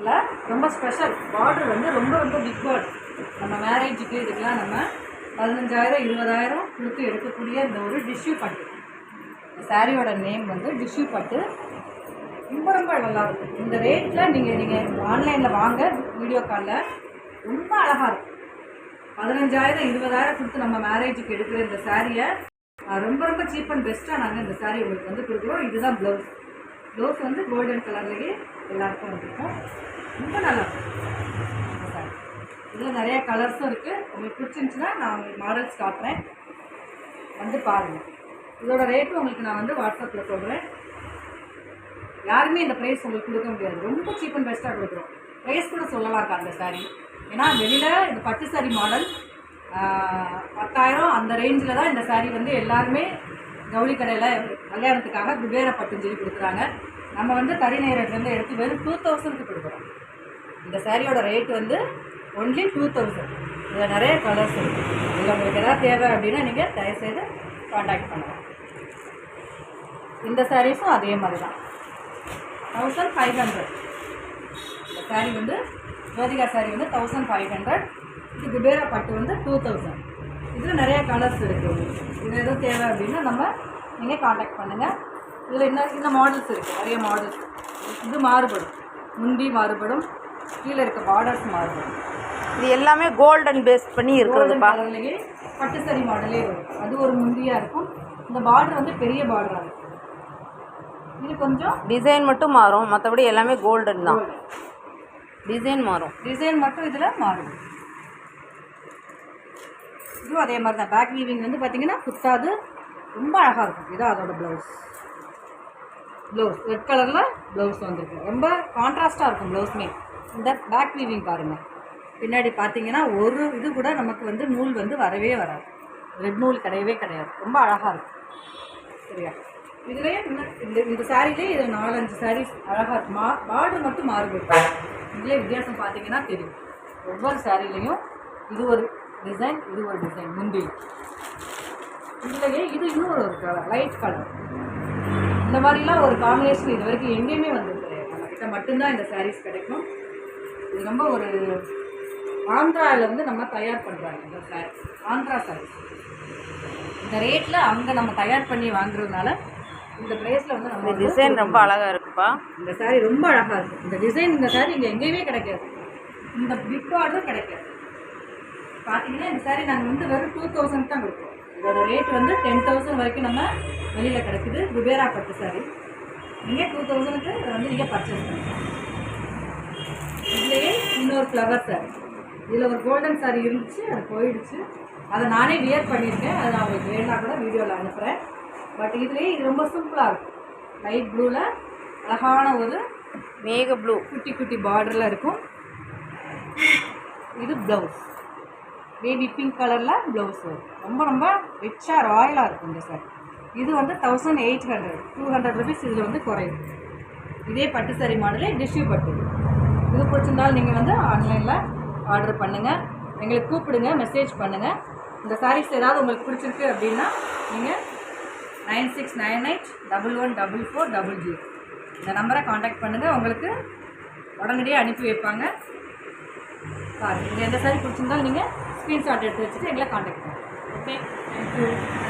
இல்ல, ரொம்ப special border வந்து ரொம்ப ரொம்ப பிக் பார்டர் நம்ம மேரேஜுக்கு இதுக்கெல்லாம் நம்ம பதினஞ்சாயிரம் இருபதாயிரம் கொடுத்து எடுக்கக்கூடிய இந்த ஒரு டிஷ்யூ பட்டு. சாரியோட நேம் வந்து டிஷ்யூ பட்டு. ரொம்ப ரொம்ப நல்லா இருக்கும். இந்த ரேட்டில் நீங்கள் நீங்கள் ஆன்லைனில் வாங்க வீடியோ காலில் ரொம்ப அழகாக இருக்கும். பதினஞ்சாயிரம் இருபதாயிரம் கொடுத்து நம்ம மேரேஜுக்கு எடுக்கிற இந்த சாரியை ரொம்ப ரொம்ப சீப் அண்ட் பெஸ்ட்டாக நாங்கள் இந்த சாரி உங்களுக்கு வந்து கொடுக்குறோம். இதுதான் ப்ளவுஸ் ப்ளவுஸ் வந்து கோல்டன் கலர்லேயே எல்லாருக்கும் இருக்கும் ரொம்ப நல்லா இருக்கும் இதில் நிறைய கலர்ஸும் இருக்குது உங்களுக்கு பிடிச்சிருந்துச்சுன்னா நான் உங்களுக்கு மாடல்ஸ் காட்டுறேன். வந்து பாருங்கள் இதோட ரேட்டு உங்களுக்கு நான் வந்து வாட்ஸ்அப்பில் சொல்கிறேன் யாருமே இந்த ப்ரைஸ் உங்களுக்கு கொடுக்க முடியாது. ரொம்ப சீப் அண்ட் பெஸ்ட்டாக கொடுக்குறோம். ப்ரைஸ் கூட சொல்லலாம்க்கா அந்த saree. ஏன்னா வெளியில் இந்த பட்டு saree மாடல் பத்தாயிரம் அந்த ரேஞ்சில் தான் இந்த saree வந்து எல்லாருமே ஜவுளி கடையில் கல்யாணத்துக்காக குபேர பட்டுன்னு சொல்லி கொடுக்குறாங்க. நம்ம வந்து கறி நேரத்துலேருந்து எடுத்து வெறும் டூ தௌசண்ட்க்கு கொடுக்குறோம். இந்த சாரியோட ரேட் வந்து ஒன்லி டூ தௌசண்ட் இதில் நிறைய கலர்ஸ் இருக்குது இதில் உங்களுக்கு எதாவது தேவை அப்படின்னா நீங்கள் தயவுசெய்து காண்டாக்ட் பண்ணலாம் இந்த சாரீஸும் அதே மாதிரி தான் தௌசண்ட் ஃபைவ் ஹண்ட்ரட் இந்த சாரீ வந்து ஜோதிகா சாரீ வந்து தௌசண்ட் ஃபைவ் ஹண்ட்ரட் இது குபேரா பட்டு வந்து டூ தௌசண்ட் இதில் நிறைய கலர்ஸ் இருக்குது இது எதுவும் தேவை அப்படின்னா நம்ம நீங்கள் காண்டாக்ட் பண்ணுங்கள் இதில் இன்னும் இந்த மாடல்ஸ் இருக்குது நிறைய மாடல்ஸ் இது மாறுபடும். முந்தி மாறுபடும். கீழே இருக்க பார்டர்ஸ் மாறுபடும். இது எல்லாமே கோல்டன் பேஸ் பண்ணி இருக்கிறதுப்பா. கலர்லேயே பட்டு சரி மாடலே வரும். அது ஒரு முந்தியாக இருக்கும். இந்த பார்டர் வந்து பெரிய பார்டராக இருக்கும். இது கொஞ்சம் டிசைன் மட்டும் மாறும். மற்றபடி எல்லாமே கோல்டன் தான். டிசைன் மாறும். டிசைன் மட்டும் இதில் மாறும். இதுவும் அதே மாதிரி தான். பேக் வீவிங் வந்து பார்த்தீங்கன்னா குத்தாது. ரொம்ப அழகாக இருக்கும். இதுதான் அதோட ப்ளவுஸ் ப்ளவுஸ் ரெட் கலரில் ப்ளவுஸ் வந்திருக்கு. ரொம்ப கான்ட்ராஸ்ட்டாக இருக்கும் ப்ளவுஸுமே இந்த பேக் வீவிங் பாருங்கள் பின்னாடி பார்த்தீங்கன்னா ஒரு இது கூட நமக்கு வந்து நூல் வந்து வரவே வராது. ரெட் நூல் கிடையவே கிடையாது. ரொம்ப அழகாக இருக்கும். சரியா? இதுலேயே இந்த இந்த சாரீலேயே இது நாலஞ்சு சாரீஸ் அழகாக இருக்கும் மா பார்டர் மட்டும் மாறுபடும் இதுலேயே வித்தியாசம் பார்த்தீங்கன்னா தெரியும். ஒவ்வொரு சாரீலையும் இது ஒரு டிசைன் இது ஒரு டிசைன் முந்தி இதுலேயே இது இன்னொரு ஒரு கலர் லைட் கலர் இந்த மாதிரிலாம் ஒரு காம்பினேஷன் இது வரைக்கும் எங்கேயுமே வந்தது கிடையாது. நம்மக்கிட்ட மட்டும்தான் இந்த சாரீஸ் கிடைக்கும். இது ரொம்ப ஒரு ஆந்திராவில் வந்து நம்ம தயார் பண்ணுறாங்க இந்த சாரி ஆந்திரா சாரீஸ் இந்த ரேட்டில் அங்கே நம்ம தயார் பண்ணி வாங்குறதுனால இந்த ப்ரைஸில் வந்து நம்ம வந்து டிசைன் ரொம்ப அழகா இருக்குப்பா. இந்த saree ரொம்ப அழகாக இருக்கும் இந்த டிசைன் இந்த saree இங்கே எங்கேயுமே கிடைக்காது. இந்த பிக் ஆர்டரும் கிடைக்காது. பார்த்தீங்கன்னா இந்த saree நாங்கள் வந்து வெறும் டூ தௌசண்ட் தான் கொடுப்போம் இதோட ரேட் வந்து டென் தௌசண்ட் வரைக்கும் நம்ம வெளியில் கிடைக்குது. குபேரா பட்டு saree. நீங்கள் டூ தௌசண்ட்க்கு வந்து நீங்கள் பர்ச்சேஸ் பண்ணிக்கலாம். இதுலேயே இன்னொரு ஃப்ளவர் saree. இதில் ஒரு கோல்டன் saree இருந்துச்சு அது போயிடுச்சு. அதை நானே வியர் பண்ணியிருக்கேன். அதை நான் உங்களுக்கு வேணா கூட வீடியோவில் அனுப்புகிறேன் பட் இதுலேயே இது ரொம்ப சிம்பிளாக இருக்கும். லைட் ப்ளூவில் அழகான ஒரு மேக ப்ளூ குட்டி குட்டி பார்டரில் இருக்கும். இது ப்ளவுஸ் பேபி பிங்க் கலரில் ப்ளவுஸ் வரும் ரொம்ப ரொம்ப ரிச்சாக ராயலாக இருக்கும் இந்த சாரி இது வந்து thousand eight hundred two hundred rupees இதில் வந்து குறையும். இதே பட்டு சாரி மாடலே டிஷ்யூ பட்டு. இது பிடிச்சிருந்தாலும் நீங்கள் வந்து ஆன்லைனில் ஆர்டர் பண்ணுங்கள் எங்களுக்கு கூப்பிடுங்க மெசேஜ் பண்ணுங்கள் இந்த சாரீஸ் ஏதாவது உங்களுக்கு பிடிச்சிருக்கு அப்படின்னா நீங்கள் nine six nine eight double one double four double zero இந்த நம்பரை காண்டாக்ட் பண்ணுங்கள் உங்களுக்கு உடனடியாக அனுப்பி வைப்பாங்க. பாருங்கள் நீங்கள் எந்த சாரி பிடிச்சிருந்தாலும் நீங்கள் ஸ்க்ரீன்ஷாட் எடுத்து வச்சுட்டு எங்களை காண்டாக்ட் பண்ணுங்கள் ஓகே தேங்க்யூ